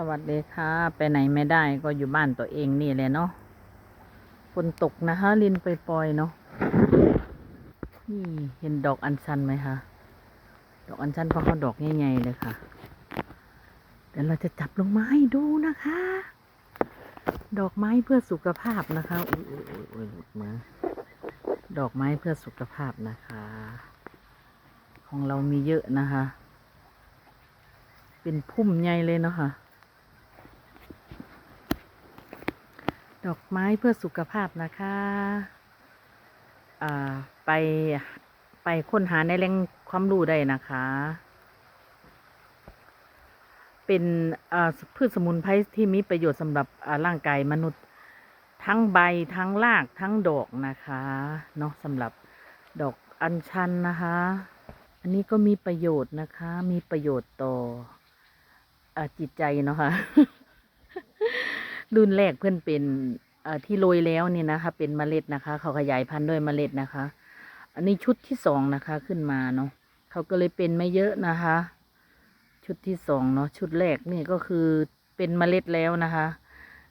สวัสดีค่ะ ไปไหนไม่ได้ก็อยู่บ้านตัวเองนี่เลยเนาะฝนตกนะคะลินไปปล่อยๆเนาะนี่เห็นดอกอัญชันไหมคะดอกอัญชันเพราะเขาดอกใหญ่ๆเลยค่ะเดี๋ยวเราจะจับลงไม้ดูนะคะ ดอกไม้เพื่อสุขภาพนะคะอุ้ยอุ้ยอุ้ยหลุดมาดอกไม้เพื่อสุขภาพนะคะ ของเรามีเยอะนะคะ เป็นพุ่มใหญ่เลยเนาะค่ะ ดอกไม้เพื่อสุขภาพนะคะอ่าไปไปค้นหาในแหล่งความรู้ได้นะคะ เป็นอ่าพืชสมุนไพรที่มีประโยชน์สำหรับอ่าร่างกายมนุษย์ทั้งใบทั้งรากทั้งดอกนะคะเนาะสำหรับดอกอัญชันนะคะ อันนี้ก็มีประโยชน์นะคะ มีประโยชน์ต่ออาจิตใจเนาะค่ะ รุ่นแรกเพื่อนเป็นที่โรยแล้วเนี่ยนะคะ เป็นเมล็ดนะคะ เขาขยายพันธุ์ด้วยเมล็ดนะคะ อันนี้ชุดที่สองนะคะขึ้นมาเนาะเขาก็เลยเป็นไม่เยอะนะคะ ชุดที่สองเนาะชุดแรกนี่ก็คือเป็นเมล็ดแล้วนะคะ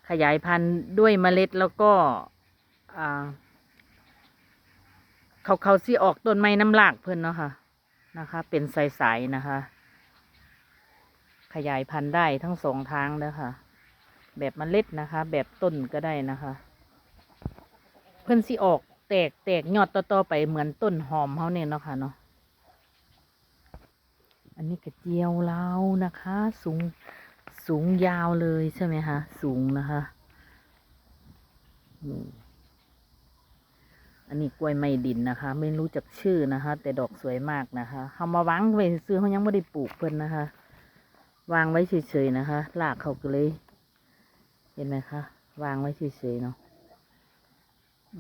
ขยายพันธุ์ด้วยเมล็ดแล้วก็เขาเขาสิออกต้นไม้น้ำหลากเพื่อนเนาะค่ะนะคะ เป็นสายๆนะคะ ขยายพันธุ์ได้ทั้งสองทางเลยค่ะ แบบเมล็ดนะคะ แบบต้นก็ได้นะคะ เพื่อนสิออกแตกแตกยอดต่อๆไปเหมือนต้นหอมเขาเนี่ยเนาะค่ะเนาะอันนี้กระเจียวเรานะคะ สูงสูงยาวเลยใช่ไหมคะสูงนะคะอันนี้กล้วยไม้ดินนะคะ ไม่รู้จักชื่อนะคะ แต่ดอกสวยมากนะคะเขามาวางไว้ซื้อเขายังไม่ได้ปลูกเพิ่นนะคะ วางไว้เฉยๆนะคะรากเขาก็เลย เห็นไหมคะ วางไว้เฉยๆเนาะ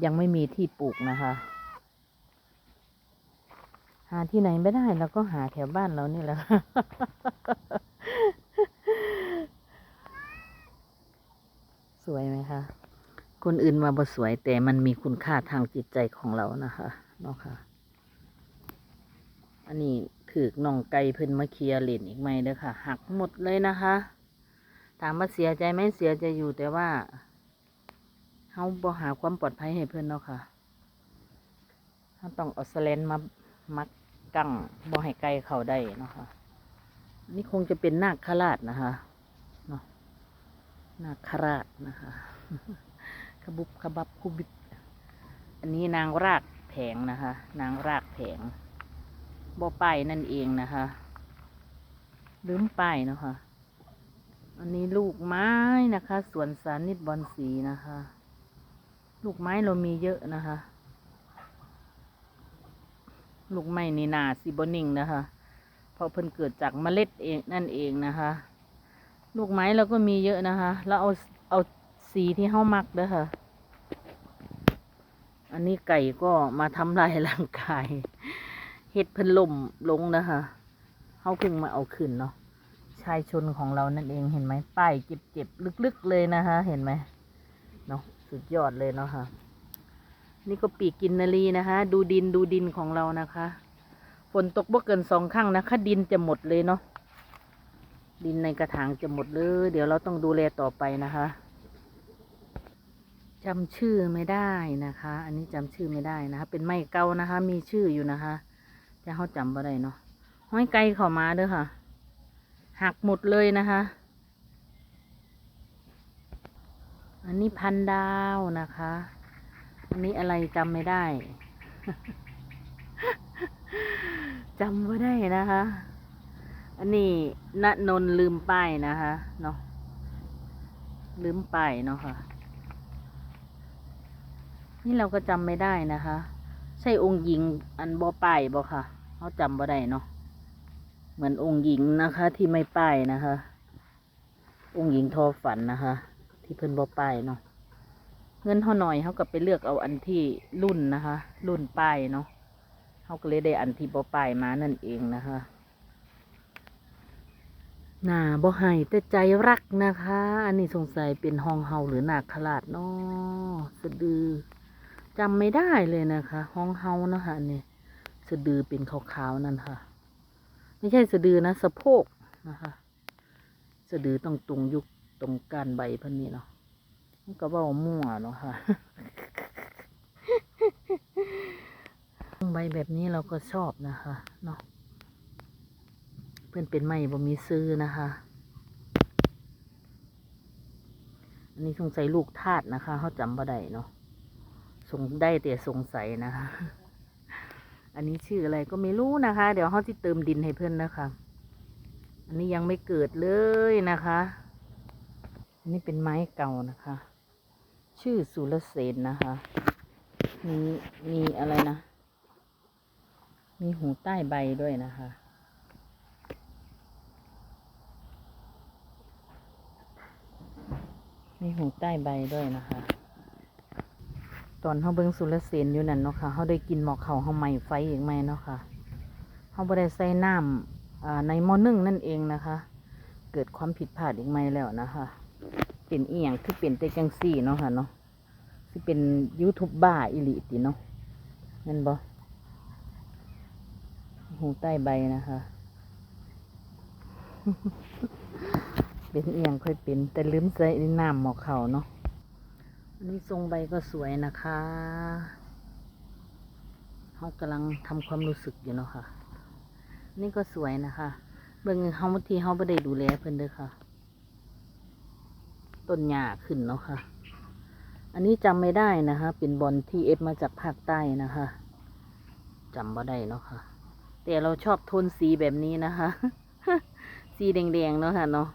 ยังไม่มีที่ปลูกนะคะ หาที่ไหนไม่ได้เราก็หาแถวบ้านเรานี่แหละสวยไหมคะคนอื่นมาบ่สวยแต่มันมีคุณค่าทางจิตใจของเรานะคะเนาะค่ะ อันนี้ถือน่องไก่เพิ่นมาเคลียร์เลนอีกไหมเด้อค่ะ หักหมดเลยนะคะ ถามว่าเสียใจไหมเสียใจอยู่แต่ว่าเฮาบ่หาความปลอดภัยให้เพื่อนเนาะค่ะเฮาต้องเอาสแลนมามัดกั้งบ่ให้ไก่เขาได้เนาะค่ะนี่คงจะเป็นนาคราชนะคะเนาะนาคราชนะคะขบุบขบับคุบิบอันนี้นางรากแผงนะคะ นางรากแผงบ่ป้ายนั่นเองนะคะลืมป้ายเนาะค่ะ อันนี้ลูกไม้นะคะสวนสานิตบอนสีนะคะ ลูกไม้เรามีเยอะนะคะ ลูกไม้นี่นาซิบอนิงนะคะเพราะเพิ่นเกิดจากเมล็ดเองนั่นเองนะคะ ลูกไม้เราก็มีเยอะนะคะแล้วเอาเอาสีที่เฮามักเด้อค่ะ อันนี้ไก่ก็มาทำลายร่างกายเห็ดเพิ่นล่มลงนะคะเฮาเพิ่งมาเอาขึ้นเนาะ ชายชนของเรานั่นเองเห็นไหมป้ายเจ็บๆลึกๆเลยนะคะเห็นไหมเนาะสุดยอดเลยเนาะค่ะ นี่ก็ปีกกินนารีนะคะ ดูดินดูดินของเรานะคะฝนตกบ่เกินสองครั้งนะคะดินจะหมดเลยเนาะดินในกระถางจะหมดเลยเดี๋ยวเราต้องดูแลต่อไปนะคะจำชื่อไม่ได้นะคะ อันนี้จำชื่อไม่ได้นะคะ เป็นไม้เก่านะคะ มีชื่ออยู่นะคะแต่เขาจำบ่ได้เนาะห้อยไก่เข้ามาเด้อค่ะ หักหมดเลยนะคะ อันนี้พันดาวนะคะ อันนี้อะไรจำไม่ได้จำไม่ได้นะคะ อันนี้ณนนท์ลืมป้ายนะคะเนาะลืมป้ายเนาะค่ะ นี่เราก็จำไม่ได้นะคะ ใช่องค์หญิงอันบอป้ายบอค่ะเขาจำบ่ได้เนาะ เหมือนองค์หญิงนะคะที่ไม่ป้ายนะคะ องค์หญิงทอฝันนะคะ ที่เพิ่นบ่ป้ายเนาะเงินเท่าหน่อยเขาก็ไปเลือกเอาอันที่รุ่นนะคะ รุ่นป้ายเนาะเขาก็เลยได้อันที่บ่ป้ายมานั่นเองนะคะหน้าบ่ให้แต่ใจรักนะคะ อันนี้สงสัยเป็นห้องเฮาหรือนาคราชเนาะสะดือจำไม่ได้เลยนะคะห้องเฮานะคะอันนี่สะดือเป็นขาวๆนั่นค่ะ ไม่ใช่สะดือนะ สะโพกนะคะ สะดือต้องตรงยุกตรงก้านใบพันนี้เนาะมันก็เว่ามั่วเนาะค่ะใบแบบนี้เราก็ชอบนะคะเนาะเพื่อนเป็นไม่บ่มีซื้อนะคะอันนี้สงสัยลูกทาสนะคะเขาจำบ่ได้เนาะสงได้แต่สงสัยนะคะ อันนี้ชื่ออะไรก็ไม่รู้นะคะ เดี๋ยวเขาจะเติมดินให้เพื่อนนะคะ อันนี้ยังไม่เกิดเลยนะคะ อันนี้เป็นไม้เก่านะคะ ชื่อสุรเสนนะคะ มีมีอะไรนะ มีหูใต้ใบด้วยนะคะมีหูใต้ใบด้วยนะคะ ตอนเขาเบิ้งสุรเสนอยู่นั่นเนาะค่ะเขาได้กินหมอกเขาเขาใหม่ไฟอีกไหมเนาะค่ะเขาบ่ได้ใส่น้ำในหม้อนึ่งนั่นเองนะคะ เกิดความผิดพลาดอีกไหมแล้วนะคะ เป็นเอียงคือเป็นแต่จังซี่เนาะค่ะเนาะที่เป็นยูทูบบ้าอิลิติเนาะนั่นบ่หูใต้ใบนะคะ เป็นเอียงค่อยเป็น แต่ลืมใส่น้ำหมอกเขาเนาะ นนี้ทรงใบก็สวยนะคะเขากำลังทำความรู้สึกอยู่เนาะค่ะ นี่ก็สวยนะคะ เบิ่งเขาบางทีเขาไม่ได้ดูแลเพิ่นเด้อค่ะ ต้นหญ้าขึ้นเนาะค่ะ อันนี้จำไม่ได้นะคะ เป็นบอลที่เอฟมาจากภาคใต้นะคะจำบ่ได้เนาะค่ะ แต่เราชอบโทนสีแบบนี้นะคะ สีแดงๆเนาะค่ะเนาะ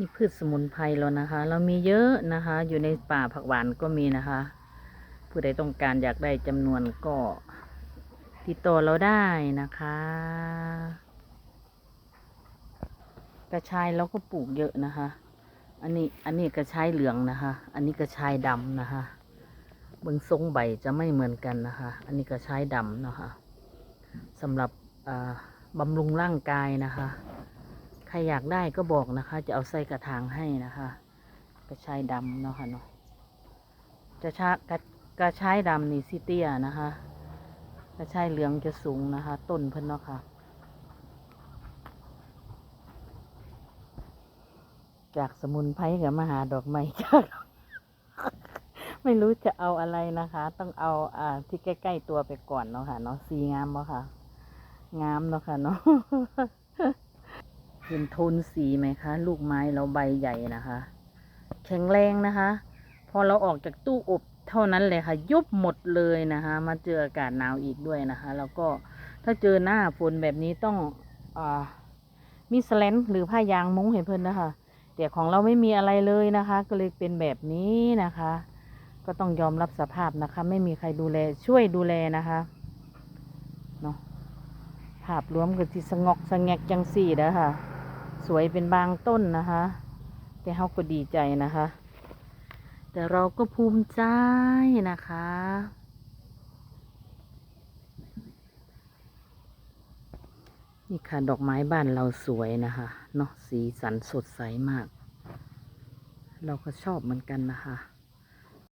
นี่พืชสมุนไพรแล้วนะคะ เรามีเยอะนะคะ อยู่ในป่าผักหวานก็มีนะคะ ผู้ใดต้องการอยากได้จำนวนก็ติดต่อเราได้นะคะ กระชายเราก็ปลูกเยอะนะคะ อันนี้อันนี้กระชายเหลืองนะคะ อันนี้กระชายดำนะคะเบื้องทรงใบจะไม่เหมือนกันนะคะ อันนี้กระชายดำนะคะสำหรับบำรุงร่างกายนะคะ รอยากได้ก็บอกนะคะ จะเอาใส่กระถางให้นะคะกระชายดำเนาะค่ะเนาะจะชากระกระชายดำนี่ซิเตียนะคะ กระชายเหลืองจะสูงนะคะ ต้นเพิ่นเนาะค่ะจากสมุนไพรกับมหาดอกไม้จากไม่รู้จะเอาอะไรนะคะ ต้องเอาอ่าที่ใกล้ ๆ ตัวไปก่อนเนาะค่ะเนาะสีงามเนาะค่ะ งามเนาะค่ะเนาะ เห็นโทนสีไหมคะ ลูกไม้เราใบใหญ่นะคะ แข็งแรงนะคะ พอเราออกจากตู้อบเท่านั้นเลยค่ะ ยุบหมดเลยนะคะ มาเจออากาศหนาวอีกด้วยนะคะ แล้วก็ถ้าเจอหน้าฝนแบบนี้ต้องอมีสแลนหรือผ้ายางมุ้งให้เพิ่อนนะคะแต่ของเราไม่มีอะไรเลยนะคะ ก็เลยเป็นแบบนี้นะคะ ก็ต้องยอมรับสภาพนะคะ ไม่มีใครดูแลช่วยดูแลนะคะเนาะภาพรวมก็ที่สงอกสงแงกจังสี่แล้วค่ะ สวยเป็นบางต้นนะคะ แต่เขาก็ดีใจนะคะ แต่เราก็ภูมิใจนะคะ นี่ค่ะดอกไม้บ้านเราสวยนะคะเนาะสีสันสดใสมาก เราก็ชอบเหมือนกันนะคะ